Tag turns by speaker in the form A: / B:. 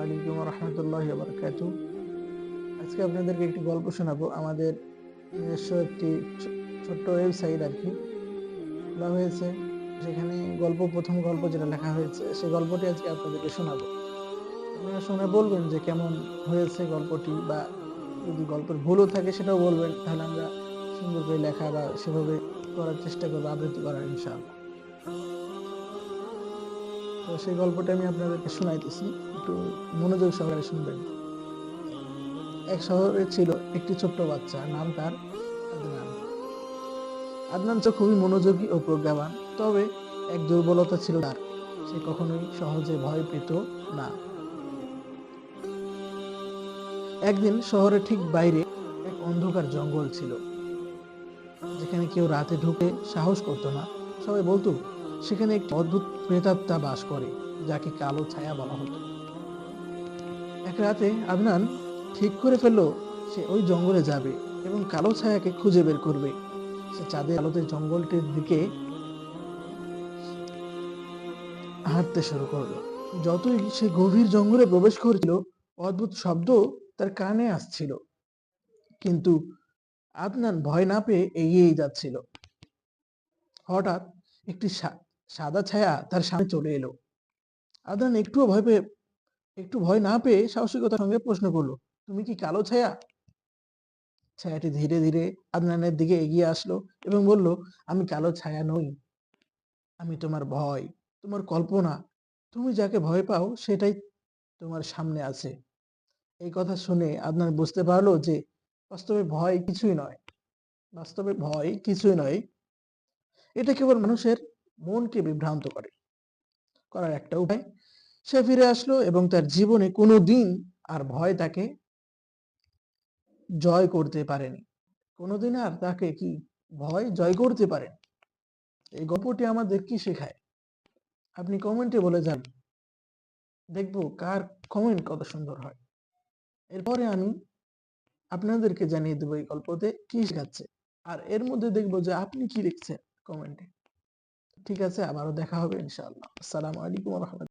A: আলাইকুম রহমতুল্লাহ বারকাতু। আজকে আপনাদেরকে একটি গল্প শোনাবো। আমাদের নিজস্ব একটি ছোট্ট ওয়েবসাইট আর কি। খোলা হয়েছে। সেখানে গল্প, প্রথম গল্প যেটা লেখা হয়েছে সেই গল্পটি আজকে আপনাদেরকে শোনাবো। আপনারা শুনে বলবেন যে কেমন হয়েছে গল্পটি বা যদি গল্পের ভুলও থাকে সেটাও বলবেন, তাহলে আমরা সুন্দর করে লেখা বা সেভাবে করার চেষ্টা করব, আবৃত্তি করার ইনশাআল্লাহ। তো সেই গল্পটা আমি আপনাদেরকে শোনাইতেছি। একটু মনোযোগ সহকারে শুনবেন। এক শহরে ছিল একটি ছোট্ট বাচ্চা, নাম তার আদনান। আদনান ছিল খুবই মনোযোগী ও প্রজ্ঞাবান, তবে এক দুর্বলতা ছিল তার। সে কখনোই সহজে ভয় পেত না। একদিন শহরের ঠিক বাইরে এক অন্ধকার জঙ্গল ছিল, যেখানে কেউ রাতে ঢুকে সাহস করতো না। সবাই বলতো সেখানে একটি অদ্ভুত প্রেতাত্মা বাস করে, যাকে কালো ছায়া বলা হতো। এক রাতে আদনান ঠিক করে ফেলল, সে ওই জঙ্গলে যাবে এবং কালো ছায়াকে খুঁজে বের করবে। সে চাঁদের আলোতে জঙ্গলটির দিকে হাঁটতে শুরু করল। যতই সে গভীর জঙ্গলে প্রবেশ করছিল, অদ্ভুত শব্দ তার কানে আসছিল। কিন্তু আদনান ভয় না পেয়ে এগিয়েই যাচ্ছিল। হঠাৎ একটি সাদা ছায়া তার সামনে চলে এলো। আদনান একটুও ভয় পেয়ে, একটু ভয় না পেয়ে সাহসিকতার সঙ্গে প্রশ্ন করল, তুমি কি কালো ছায়া? ছায়াটি ধীরে ধীরে আদনানের দিকে এগিয়ে আসলো এবং বলল, আমি কালো ছায়া নই। আমি তোমার ভয়, তোমার কল্পনা। তুমি যাকে ভয় পাও সেটাই তোমার সামনে আছে। এই কথা শুনে আদনান বুঝতে পারল যে বাস্তবে ভয় কিছুই নয়। বাস্তবে ভয় কিছুই নয়। এটা কেবল মানুষের মনকে বিভ্রান্ত করে। করার একটা উপায়, সে ফিরে আসলো এবং তার জীবনে কোনো দিন আর ভয় তাকে জয় করতে পারেনি। কোনোদিন আর তাকে কি ভয় জয় করতে পারেন? এই গল্পটি আমাদের কি শেখায়? আপনি কমেন্টে বলে যান। দেখব কার কমেন্ট কত সুন্দর হয়। এরপরে আমি আপনাদেরকে জানিয়ে দেবো এই গল্পতে কি শেখাচ্ছে। আর এর মধ্যে দেখব যে আপনি কি লিখছেন কমেন্টে ঠিক আছে আবারও দেখা হবে ইনশাআল্লাহ। আসসালামু আলাইকুম রহমতুল্লাহ।